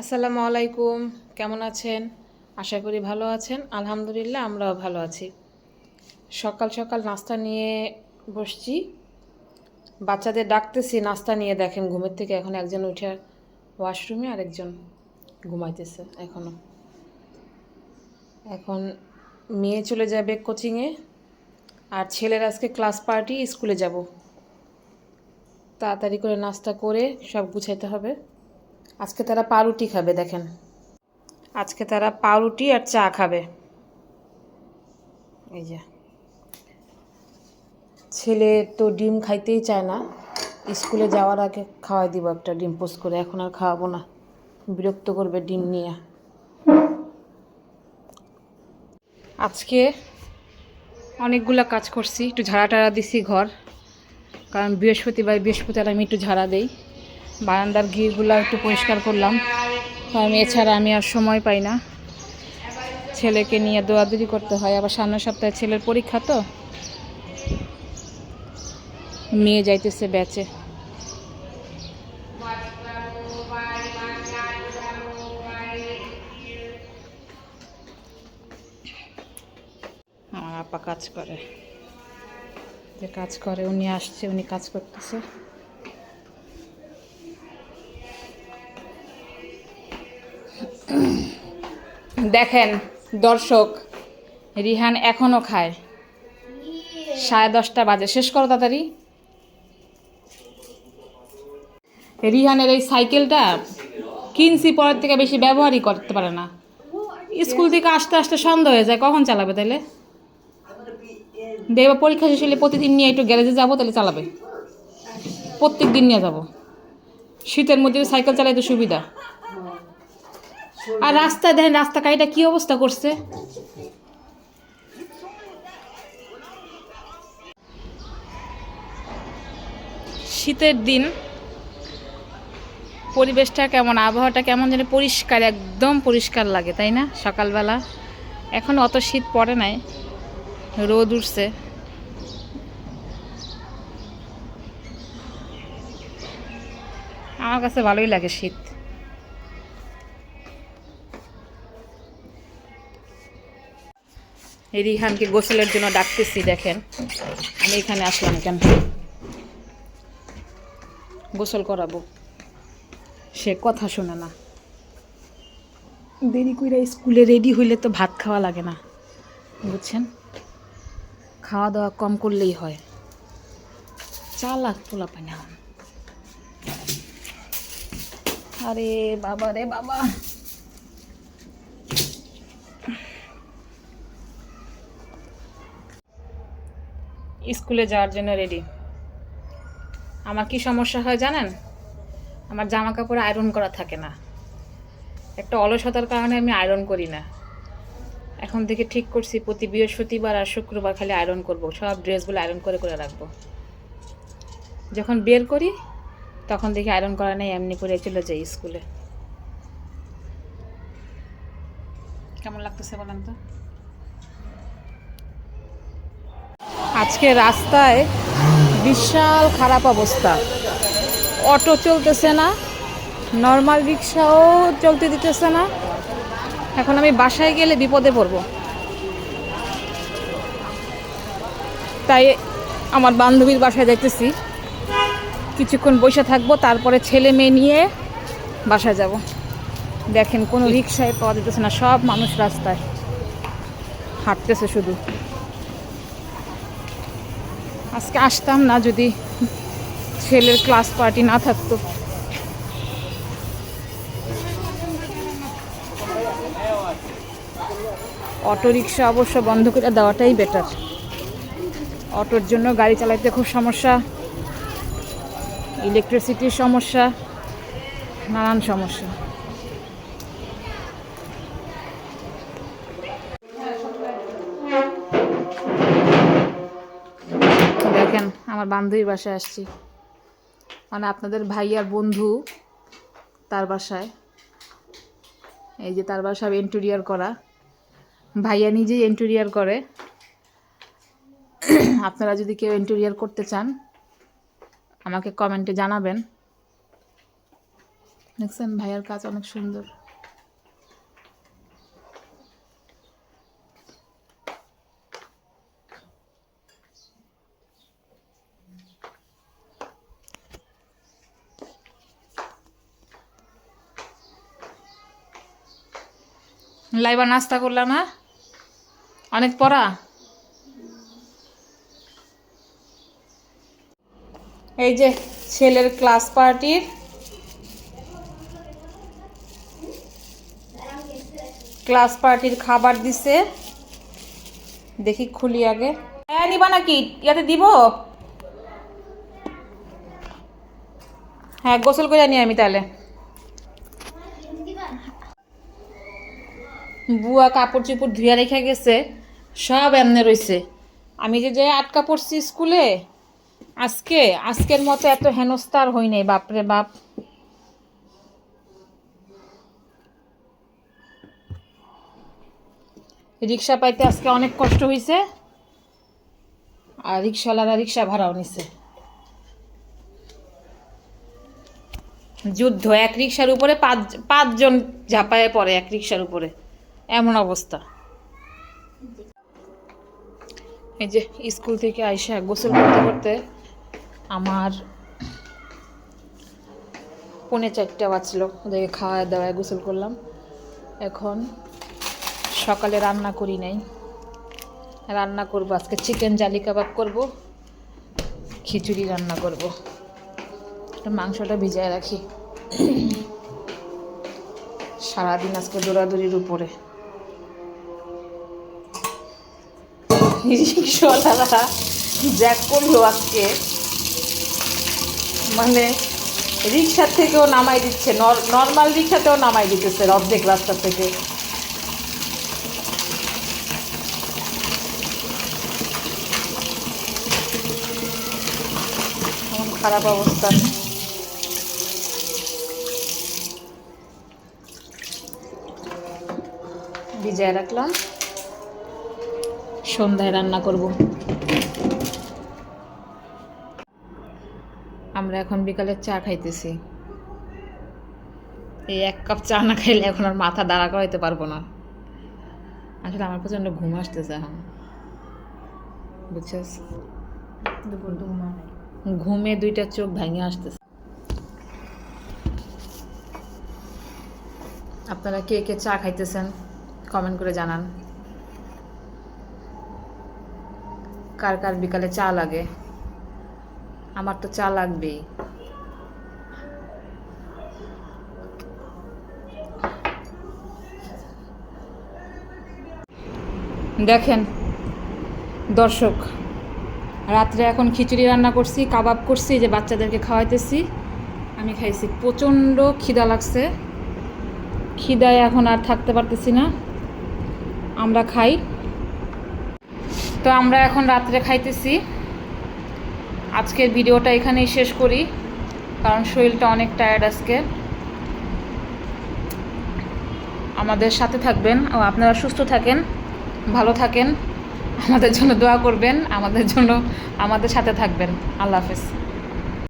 আসসালামু আলাইকুম। কেমন আছেন? আশা করি ভালো আছেন। আলহামদুলিল্লাহ, আমরাও ভালো আছি। সকাল সকাল নাস্তা নিয়ে বসছি। বাচ্চাদের ডাকতেছি, নাস্তা নিয়ে দেখেন ঘুমের থেকে এখন একজন উঠে ওয়াশরুমে আরেকজন ঘুমাইতেছে এখনও এখন মেয়ে চলে যাবে কোচিংয়ে আর ছেলের আজকে ক্লাস পার্টি, স্কুলে যাব। তাড়াতাড়ি করে নাস্তা করে সব গুছাইতে হবে। আজকে তারা পাউরুটি খাবে, দেখেন। আজকে তারা পাউরুটি আর চা খাবে। এই যে। ছেলে তো ডিম খাইতেই চায় না। স্কুলে যাওয়ার আগে খাওয়াই দিব একটা ডিম পোস্ট করে, এখন আর খাওয়াবো না। বিরক্ত করবে ডিম নিয়ে। আজকে অনেকগুলো কাজ করছি, একটু ঝাড়া টাড়া দিছি ঘর। কারণ বৃহস্পতিবার বৃহস্পতিবার আমি একটু ঝাড়া দেই। বারান্দার ঘিরগুলো একটু পরিষ্কার করলাম। কারণ এছাড়া আমি আর সময় পাই না। ছেলেকে নিয়ে দৌড়াদৌড়ি করতে হয়। আবার সামনের সপ্তাহে ছেলের পরীক্ষা তো। মেয়ে যাইতেছে ব্যাচে। আমার আপা কাজ করে। যে কাজ করে, উনি আসছে, উনি কাজ করতেছে। দেখেন, দর্শক, রিহান এখনও খায়। সাড়ে দশটা বাজে। শেষ করো তাড়াতাড়ি। রিহানের এই সাইকেলটা কিনছি, পরের থেকে বেশি ব্যবহারই করতে পারে না। স্কুল থেকে আসতে আসতে সন্দেহ হয়ে যায়, কখন চালাবে তাহলে দেখবে পরীক্ষা শেষ হলে প্রতিদিন নিয়ে একটু গ্যারেজে যাব তাহলে চালাবে। প্রত্যেক দিন নিয়ে যাব। শীতের মধ্যে সাইকেল চালাইতে সুবিধা। আর রাস্তায় দেখেন, রাস্তা কাইটা কি অবস্থা করছে? শীতের দিন, পরিবেশটা কেমন, আবহাওয়াটা কেমন যেন পরিষ্কার, একদম পরিষ্কার লাগে, তাই না? সকালবেলা, এখন অত শীত পড়ে নাই, রোদ উঠছে। আমার কাছে ভালোই লাগে শীত। রিহানকে গোসলের জন্য ডাকতেছি, দেখেন। আমি এখানে আসলাম কেন? গোসল করাবো। সে কথা শোনে না। দেরি করে স্কুলে রেডি হইলে তো ভাত খাওয়া লাগে না, বুঝছেন? খাওয়া দাওয়া কম করলেই হয়। চালাক পোলা পাই না আরে বাবা রে বাবা। স্কুলে যাওয়ার জন্য রেডি আমার কি সমস্যা হয় জানেন? আমার জামা কাপড় আয়রন করা থাকে না। একটা অলসতার কারণে আমি আয়রন করি না। এখন থেকে ঠিক করছি, প্রতি বৃহস্পতিবার আর শুক্রবার খালি আয়রন করব। সব ড্রেসগুলো আয়রন করে করে রাখব। যখন বের করি, তখন দেখি আয়রন করা নেই, এমনি করে চলে যাই স্কুলে। কেমন লাগতেছে বলেন তো? আজকে রাস্তায় বিশাল খারাপ অবস্থা। অটো চলতেছে না নর্মাল রিক্সাও চলতে দিতেছে না। এখন আমি বাসায় গেলে বিপদে পড়ব। তাই আমার বান্ধবীর বাসায় যাইতেছি। কিছুক্ষণ বসে থাকব তারপরে ছেলে মেয়ে নিয়ে বাসায় যাব। দেখেন কোনো রিক্সায় পাওয়া যেতেছে না সব মানুষ রাস্তায়। হাঁটতেছে শুধু। আজকে আসতাম না যদি ছেলের ক্লাস পার্টি না থাকতো। অটো রিক্সা অবশ্য বন্ধ করে দেওয়াটাই বেটার অটোর জন্য গাড়ি চালাইতে খুব সমস্যা। ইলেকট্রিসিটির সমস্যা, নানান সমস্যা। দেখেন আমার বান্ধবীর বাসায় আসছি। মানে আপনাদের ভাইয়ার বন্ধু তার বাসায়। এই যে তার বাসা ইন্টেরিয়ার করা। ভাইয়া নিজেই ইন্টেরিয়ার করে। আপনারা যদি কেউ ইন্টেরিয়ার করতে চান, আমাকে কমেন্টে জানাবেন। দেখছেন, ভাইয়ার কাজ অনেক সুন্দর। লাইবা নাস্তা করলাম না অনেক পড়া? এই যে ছেলের ক্লাস পার্টির ক্লাস পার্টির খাবার দিছে। দেখি খুলি আগে। হ্যাঁ নিবা নাকি? ইয়াতে দিব? হ্যাঁ গোসল করে আনি আমি তাহলে। বুয়া কাপড় চোপড় ধুয়া রেখে গেছে, সব এমনে রইছে। আমি যে যে আটকা পড়ছি স্কুলে, আজকে, আজকের মতো এত হেনস্তার হই নাই, বাপরে বাপ। রিক্সা পাইতে আজকে অনেক কষ্ট হয়েছে আর রিক্সাওয়ালারা রিক্সা ভাড়াও নিছে। যুদ্ধ, এক রিক্সার উপরে পাঁচ, পাঁচজন ঝাঁপায় পড়ে, এক রিক্সার উপরে। এমন অবস্থা। এই যে স্কুল থেকে আইসা গোসল করতে করতে আমার পৌনে চারটা বাজছিল, ওদেরকে খাওয়ায় দাওয়ায় গোসল করলাম। এখন সকালে রান্না করি নাই। রান্না করব, আজকে চিকেন জালি কাবাব করব, খিচুড়ি রান্না করব। মাংসটা ভিজায় রাখি। সারাদিন আজকে দৌড়াদৌড়ির উপরে। রিক্সাওয়ালারা যা করল আজকে। মানে রিক্সার থেকেও নামাই দিচ্ছে নর্মাল রিক্সাতেও নামাই দিতেছে অর্ধেক রাস্তা থেকে। খারাপ অবস্থা। ভিজায় রাখলাম। সন্ধ্যায় রান্না করব। আমরা এখন বিকালে চা খাইতেছি। এই এক কাপ চা না খাইলে এখন আর মাথা দাঁড়া করাইতে পারব না। আসলে আমার প্রচণ্ড ঘুম আসতেছে এখন। বুঝছিস? দুপুর ঘুমে দুইটা চোখ ভেঙে আসতেছে। আপনারা কে কে চা খাইতেছেন? কমেন্ট করে জানান। কার কার বিকালে চা লাগে? আমার তো চা লাগবেই। দেখেন, দর্শক, রাত্রে এখন খিচুড়ি রান্না করছি, কাবাব করছি যে বাচ্চাদেরকে খাওয়াইতেছি। আমি খাইছি, প্রচণ্ড খিদা লাগছে। খিদায় এখন আর থাকতে পারতেছি না। আমরা খাই। তো আমরা এখন রাত্রে খাইতেছি। আজকের ভিডিওটা এখানেই শেষ করি, কারণ শরীরটা অনেক টায়ার্ড আজকে। আমাদের সাথে থাকবেন, ও আপনারা সুস্থ থাকেন, ভালো থাকেন, আমাদের জন্য দোয়া করবেন, আমাদের জন্য, আমাদের সাথে থাকবেন। আল্লাহ হাফেজ।